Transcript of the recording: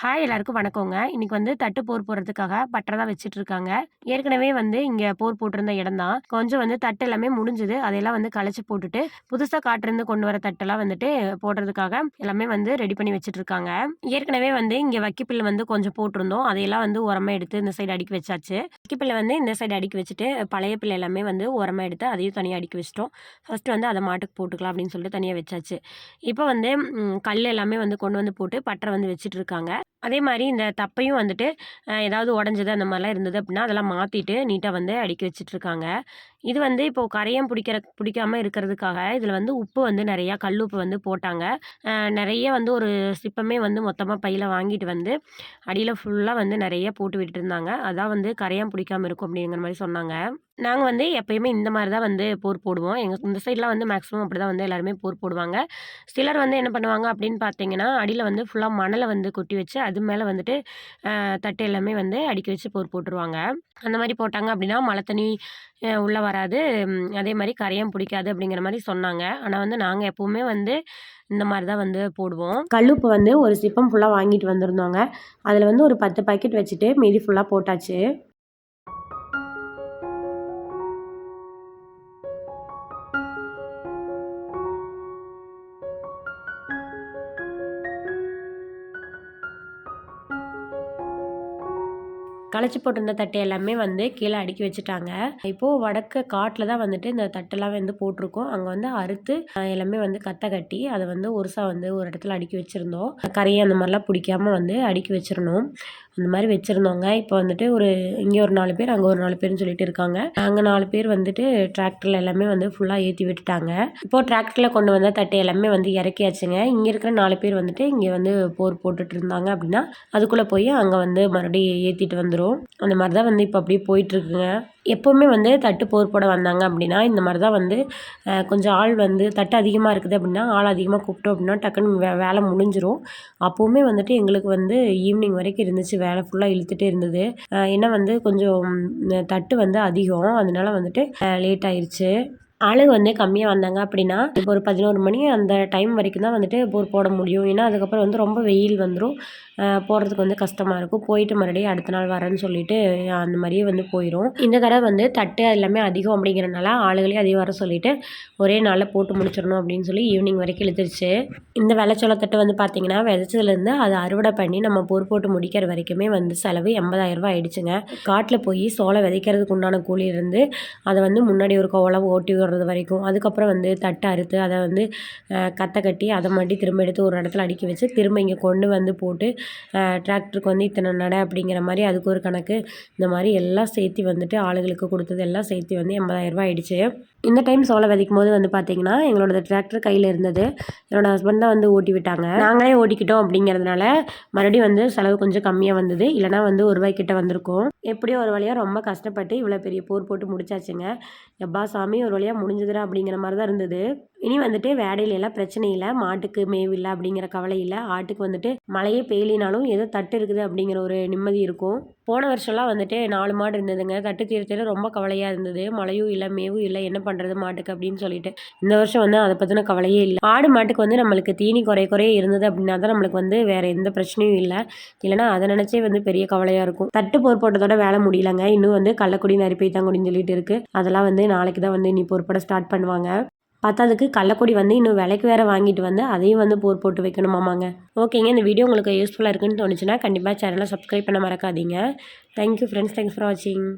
Hi எல்லாருக்கும் வணக்கங்க. இன்னைக்கு வந்து தட்டு போர் போடுறதுக்காக பட்டற தான் வச்சுட்டு இருக்காங்க. ஏற்கனவே வந்து இங்க போர் போட்டிருந்த இடம் தான். கொஞ்சம் வந்து தட்டு எல்லாமே முடிஞ்சது. அதையெல்லாம் வந்து களைச்சு போட்டுட்டு, புதுசா காட்டுலேருந்து கொண்டு வர தட்டெல்லாம் வந்துட்டு போடுறதுக்காக எல்லாமே வந்து ரெடி பண்ணி வச்சுட்டு இருக்காங்க. ஏற்கனவே வந்து இங்க வக்கிப்பில் வந்து கொஞ்சம் போட்டிருந்தோம். அதையெல்லாம் வந்து உரமா எடுத்து இந்த சைடு அடுக்கி வச்சாச்சு. வக்கிப்பில் வந்து இந்த சைடு அடுக்கி வச்சுட்டு, பழைய பிள்ளை எல்லாமே வந்து உரமா எடுத்து அதையும் தனியாக அடுக்கி வச்சிட்டோம் ஃபர்ஸ்ட் வந்து அதை மாட்டுக்கு போட்டுக்கலாம் அப்படின்னு சொல்லிட்டு தனியாக வச்சாச்சு. இப்போ வந்து கல் எல்லாமே வந்து கொண்டு வந்து போட்டு பட்டரை வந்து வச்சுட்டு இருக்காங்க. அதே மாதிரி இந்த தப்பையும் வந்துட்டு ஏதாவது உடஞ்சது அந்த மாதிரிலாம் இருந்தது அப்படின்னா, அதெல்லாம் மாற்றிட்டு நீட்டாக வந்து அடுக்கி வச்சிட்ருக்காங்க இது வந்து இப்போது கரையும் பிடிக்கிற பிடிக்காம இருக்கிறதுக்காக, இதில் வந்து உப்பு வந்து நிறையா கல் உப்பு வந்து போட்டாங்க. நிறைய வந்து ஒரு சிப்பமே வந்து மொத்தமாக பையில் வாங்கிட்டு வந்து, அடியில் ஃபுல்லாக வந்து நிறைய போட்டு விட்டுருந்தாங்க. அதான் வந்து கரையான் பிடிக்காம இருக்கும் அப்படிங்கிற மாதிரி சொன்னாங்க. நாங்கள் வந்து எப்பயுமே இந்த மாதிரி தான் வந்து போர் போடுவோம். எங்கள் இந்த சைட்லாம் வந்து மேக்ஸிமம் அப்படி தான் வந்து எல்லாருமே போர் போடுவாங்க. சிலர் வந்து என்ன பண்ணுவாங்க அப்படின்னு பார்த்தீங்கன்னா, அடியில் வந்து ஃபுல்லாக மணலை வந்து கொட்டி வச்சு, அது மேலே வந்துட்டு தட்டு எல்லாமே வந்து அடுக்கி வச்சு போர் போட்டுருவாங்க. அந்த மாதிரி போட்டாங்க அப்படின்னா, மழை தண்ணி உள்ளே வராது. அதே மாதிரி கரையும் பிடிக்காது அப்படிங்கிற மாதிரி சொன்னாங்க. ஆனால் வந்து நாங்கள் எப்போவுமே வந்து இந்த மாதிரி தான் வந்து போடுவோம். கல்லுப்பு வந்து ஒரு சிப்பம் ஃபுல்லாக வாங்கிட்டு வந்திருந்தோங்க. அதில் வந்து ஒரு 10 பாக்கெட் வச்சுட்டு மீதி ஃபுல்லாக போட்டாச்சு. களைச்சி போட்டிருந்த தட்டு எல்லாமே வந்து கீழே அடுக்கி வச்சுட்டாங்க. இப்போது வடக்கு காட்டில் தான் வந்துட்டு இந்த தட்டெல்லாம் வந்து போட்டிருக்கோம். அங்கே வந்து அறுத்து எல்லாமே வந்து கத்தை கட்டி, அதை வந்து ஒருசா வந்து ஒரு இடத்துல அடுக்கி வச்சுருந்தோம் கரையை அந்த மாதிரிலாம் பிடிக்காமல் வந்து அடுக்கி வச்சிடணும் அந்த மாதிரி வச்சுருந்தோங்க இப்போ வந்துட்டு ஒரு இங்கே ஒரு நாலு பேர், அங்கே ஒரு நாலு பேர்னு சொல்லிட்டு இருக்காங்க. அங்கே நாலு பேர் வந்துட்டு டிராக்டரில் எல்லாமே வந்து ஃபுல்லாக ஏற்றி விட்டுட்டாங்க. இப்போ டிராக்டரில் கொண்டு வந்த தட்டு எல்லாமே வந்து இறக்கியாச்சுங்க. இங்கே இருக்கிற நாலு பேர் வந்துட்டு இங்கே வந்து போர் போட்டுட்டு இருந்தாங்க அப்படின்னா, அதுக்குள்ளே போய் அங்கே வந்து மறுபடியும் ஏற்றிட்டு வந்து வந்துடும் அந்த மாதிரி தான் வந்து இப்போ அப்படியே போயிட்டுருக்குங்க. எப்போவுமே வந்து தட்டு போர் போட வந்தாங்க அப்படின்னா, இந்த மாதிரி தான் வந்து கொஞ்சம் ஆள் வந்து தட்டு அதிகமாக இருக்குது அப்படின்னா, ஆள் அதிகமாக கூப்பிட்டோம் அப்படின்னா, டக்குன்னு வே வேலை முடிஞ்சிரும். அப்போவுமே வந்துட்டு எங்களுக்கு வந்து ஈவினிங் வரைக்கும் இருந்துச்சு. வேலை ஃபுல்லாக இழுத்துட்டே இருந்தது. ஏன்னா வந்து கொஞ்சம் தட்டு வந்து அதிகம். அதனால வந்துட்டு லேட் ஆயிடுச்சு ஆளுங்க வந்து கம்மியாக வந்தாங்க அப்படின்னா, இப்போ ஒரு 11 மணி அந்த டைம் வரைக்கும் தான் வந்துட்டு போர் போட முடியும். ஏன்னா அதுக்கப்புறம் வந்து ரொம்ப வெயில் வந்துடும் போகிறதுக்கு வந்து கஷ்டமாக இருக்கும். போயிட்டு மறுபடியும் அடுத்த நாள் வரேன்னு சொல்லிட்டு அந்த மாதிரியே வந்து போயிடும் இந்த தடவை வந்து தட்டு எல்லாமே அதிகம் அப்படிங்கிறனால, ஆளுகளே அதிகம் வர சொல்லிவிட்டு ஒரே நாளில் போட்டு முடிச்சிடணும் அப்படின்னு சொல்லி ஈவினிங் வரைக்கும் இழுத்துருச்சு. இந்த வெள்ளச்சோள தட்டு வந்து பார்த்தீங்கன்னா, விதைச்சதுலேருந்து அதை அறுவடை பண்ணி நம்ம போர் போட்டு முடிக்கிற வரைக்குமே வந்து செலவு எண்பதாயிரம் 80,000 ஆயிடுச்சுங்க. காட்டில் போய் சோளம் விதைக்கிறதுக்கு உண்டான கூலி இருந்து அதை வந்து முன்னாடி ஒரு கோலம் ஓட்டி விடுறது வரைக்கும், அதுக்கப்புறம் வந்து தட்டு அறுத்து, அதை வந்து கத்தை கத்த கட்டி, அதை மட்டும் திரும்ப எடுத்து ஒரு இடத்துல அடுக்கி வச்சு, திரும்ப இங்கே கொண்டு வந்து போட்டு, டிராக்டருக்கு வந்து இத்தனை நடை அப்படிங்கிற மாதிரி அதுக்கு ஒரு கணக்கு. இந்த மாதிரி எல்லாம் சேர்த்தி வந்துட்டு ஆளுங்களுக்கு கொடுத்தது எல்லாம் சேர்த்து வந்து எண்பதாயிரம் ஆயிடுச்சு. இந்த டைம் சோளம் விதைக்கும்போது வந்து பார்த்தீங்கன்னா, எங்களோடது டிராக்டர் கையில் இருந்தது. என்னோடய ஹஸ்பண்ட் தான் வந்து ஓட்டி விட்டாங்க. நாங்களே ஓட்டிக்கிட்டோம் அப்படிங்கிறதுனால, மறுபடியும் வந்து செலவு கொஞ்சம் கம்மியாக வந்தது. இல்லைனா வந்து ஒரு 1 கிட்ட வந்திருக்கும். எப்படியோ ஒரு வழியாக ரொம்ப கஷ்டப்பட்டு இவ்வளோ பெரிய போர் போட்டு முடிச்சாச்சுங்க. "எப்பா சாமி ஒரு வழியாக முடிஞ்சுதுடா" அப்படிங்கிற மாதிரி தான் இருந்தது. இனி வந்துட்டு வேடையில எல்லாம் பிரச்சனை இல்லை மாட்டுக்கு மேவு இல்லை அப்படிங்கிற கவலை இல்லை ஆட்டுக்கு வந்துட்டு மழையே பெய்யலினாலும் ஏதோ தட்டு இருக்குது அப்படிங்கிற ஒரு நிம்மதி இருக்கும். போன வருஷம்லாம் வந்துட்டு நாலு மாடு இருந்ததுங்க. தட்டு தீர ரொம்ப கவலையா இருந்தது. மழையும் இல்லை மேவும் இல்லை என்ன பண்றது மாட்டுக்கு அப்படின்னு சொல்லிட்டு. இந்த வருஷம் வந்து அதை பத்தின கவலையே இல்லை ஆடு, மாட்டுக்கு வந்து நம்மளுக்கு தீனி குறைய குறைய இருந்தது அப்படின்னா தான் நம்மளுக்கு வந்து வேற எந்த பிரச்சனையும் இல்லை இல்லைனா அதை நினைச்சே வந்து பெரிய கவலையா இருக்கும். தட்டு போர் போட்டதோட வேலை முடியலங்க. இன்னும் வந்து கள்ளக்குடி, நரிப்பைத்தாங்குடின்னு சொல்லிட்டு இருக்கு. அதெல்லாம் வந்து நாளைக்கு தான் வந்து இனி பொறுப்பட ஸ்டார்ட் பண்ணுவாங்க. பத்தாதுக்கு கள்ளக்கொடி வந்து இன்னும் விலைக்கு வேற வாங்கிட்டு வந்து, அதையும் வந்து போர் போட்டு வைக்கணுமாமாங்க. ஓகேங்க. இந்த வீடியோ உங்களுக்கு யூஸ்ஃபுல்லாக இருக்குன்னு தோணுச்சுன்னா, கண்டிப்பாக சேனலை சப்ஸ்கிரைப் பண்ண மறக்காதீங்க. Thank you friends. Thanks for வாட்சிங்.